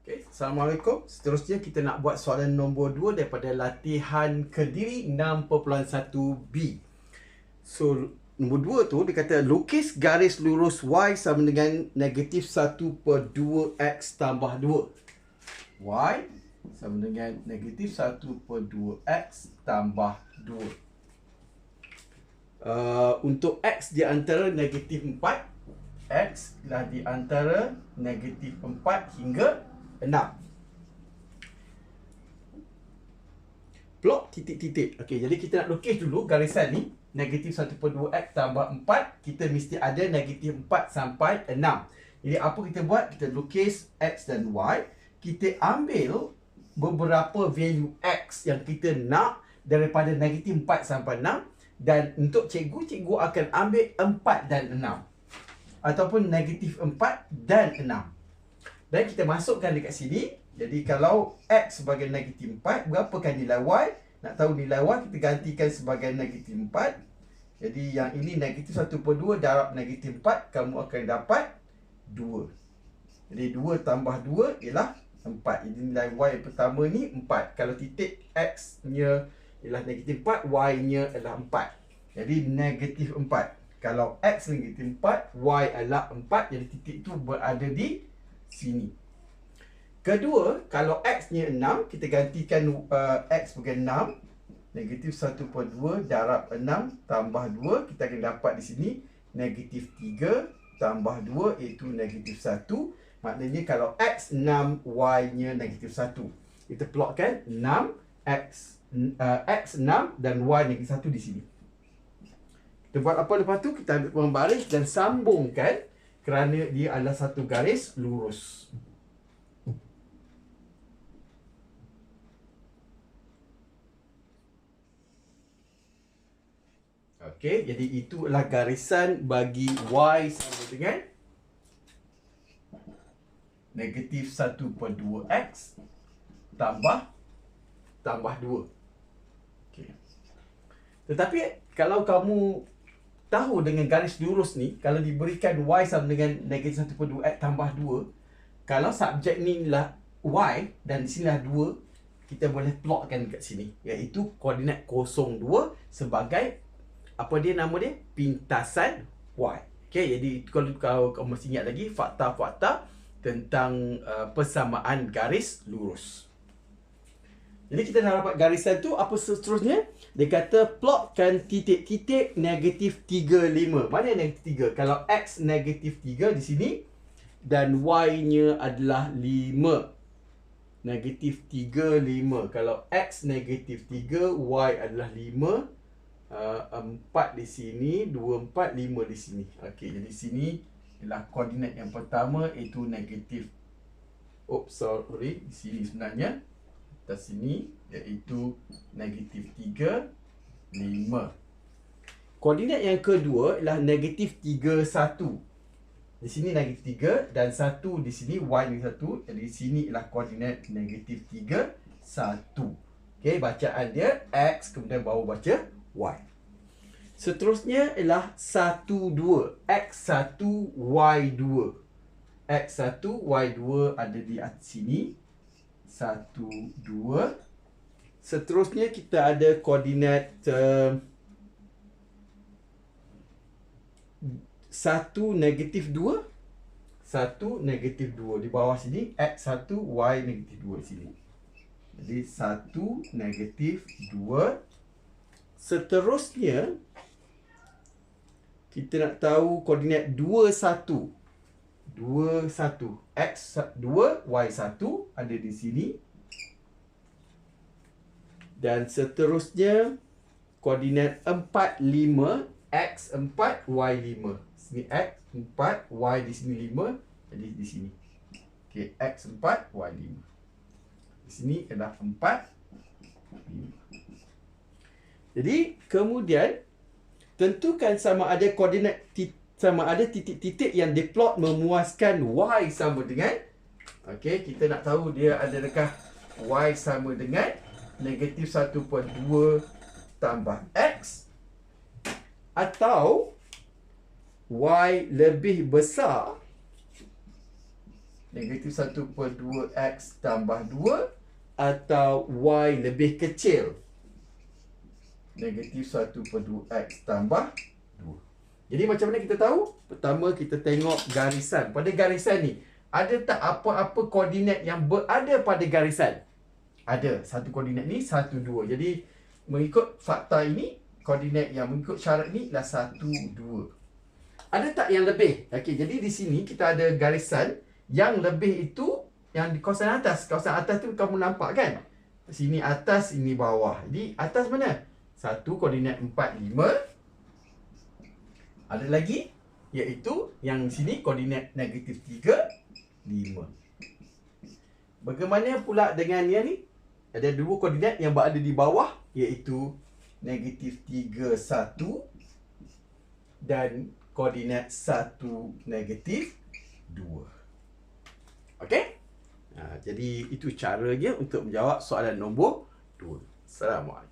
Okay, Assalamualaikum. Seterusnya kita nak buat soalan nombor 2 daripada latihan Kediri 6.1b. So, nombor 2 tu dia kata lukis garis lurus Y sama dengan negatif 1 per 2X tambah 2. Y sama dengan negatif 1 per 2X tambah 2. Uh, untuk X di antara negatif 4 X lah di antara negatif 4 hingga 6 Plot titik-titik. Okey, jadi kita nak lukis dulu garisan ni. Negatif 1 per 2X tambah 4 Kita mesti ada negatif 4 sampai 6 Jadi apa kita buat? Kita lukis X dan Y. Kita ambil beberapa value X yang kita nak Daripada negatif 4 sampai 6 dan untuk cikgu, cikgu akan ambil 4 dan 6 Ataupun negatif 4 dan 6 Dan kita masukkan dekat sini Jadi kalau X sebagai negatif 4 Berapakah nilai Y? Nak tahu nilai Y kita gantikan sebagai negatif 4 Jadi yang ini negatif 1 per 2 darab negatif 4 Kamu akan dapat 2 Jadi 2 tambah 2 ialah 4 Jadi nilai Y pertama ni 4 Kalau titik X nya ialah negatif 4, Y-nya adalah 4. Jadi negatif 4. Kalau X negatif 4, Y adalah 4. Jadi titik tu berada di sini. Kedua, kalau X-nya 6, kita gantikan uh, X sebagai 6. Negatif 1 per 2 darab 6 tambah 2. Kita akan dapat di sini negatif 3 tambah 2 iaitu negatif 1. Maknanya kalau X 6, Y-nya negatif 1. Kita plotkan 6, X uh, X 6 dan Y negatif 1 di sini. Kita buat apa lepas tu? Kita ambil pembaris dan sambungkan kerana dia adalah satu garis lurus. Okey, jadi itu adalah garisan bagi Y sama dengan negatif 1 per 2X tambah tambah 2. Okey. Tetapi kalau kamu tahu dengan garis lurus ni, kalau diberikan y sama dengan negatif 1 per 2 x tambah 2, kalau subjek ni lah y dan di sini lah 2, kita boleh plotkan dekat sini. Iaitu koordinat 02 sebagai apa dia nama dia? Pintasan y. Okey, jadi kalau kau, kau mesti ingat lagi fakta-fakta tentang uh, persamaan garis lurus. Jadi kita dah dapat garisan tu apa seterusnya? Dia kata plotkan titik-titik negatif 35. Mana negatif 3? Kalau X negatif 3 di sini dan Y-nya adalah 5. Negatif 3, 5. Kalau X negatif 3, Y adalah 5. Uh, 4 di sini, 2, 4, 5 di sini. Okey, jadi sini ialah koordinat yang pertama iaitu negatif. Oops, sorry. Di sini sebenarnya atas sini iaitu negatif 3, 5. Koordinat yang kedua ialah negatif 3, 1. Di sini negatif 3 dan 1 di sini y ni 1. Jadi di sini ialah koordinat negatif 3, 1. Okey, bacaan dia x kemudian bawah baca y. Seterusnya ialah 1, 2. x1, y2. x1, y2 ada di atas sini satu, dua. Seterusnya kita ada koordinat uh, satu negatif dua. Satu negatif dua. Di bawah sini X satu, Y negatif dua sini. Jadi satu negatif dua. Seterusnya kita nak tahu koordinat dua satu. 2 1 x 2 y 1 ada di sini. Dan seterusnya koordinat 4 5 x 4 y 5 sini x 4 y di sini 5 jadi di sini. Okey x 4 y 5 di sini adalah 4 5 jadi kemudian tentukan sama ada koordinat titik sama ada titik-titik yang diplot memuaskan y sama dengan okey kita nak tahu dia adakah y sama dengan negatif 1.2 tambah x atau y lebih besar Negatif 1 per 2x tambah 2 atau y lebih kecil. Negatif 1 per 2x tambah 2. Jadi macam mana kita tahu? Pertama kita tengok garisan. Pada garisan ni, ada tak apa-apa koordinat yang berada pada garisan? Ada. Satu koordinat ni, satu, dua. Jadi mengikut fakta ini, koordinat yang mengikut syarat ni adalah satu, dua. Ada tak yang lebih? Okey, jadi di sini kita ada garisan yang lebih itu yang di kawasan atas. Kawasan atas tu kamu nampak kan? Sini atas, ini bawah. Jadi atas mana? Satu koordinat empat, lima. Ada lagi iaitu yang sini koordinat negatif tiga, lima. Bagaimana pula dengan yang ni? Ada dua koordinat yang berada di bawah iaitu negatif tiga, satu dan koordinat satu, negatif dua. Okey? Ha, jadi itu caranya untuk menjawab soalan nombor 2. Assalamualaikum.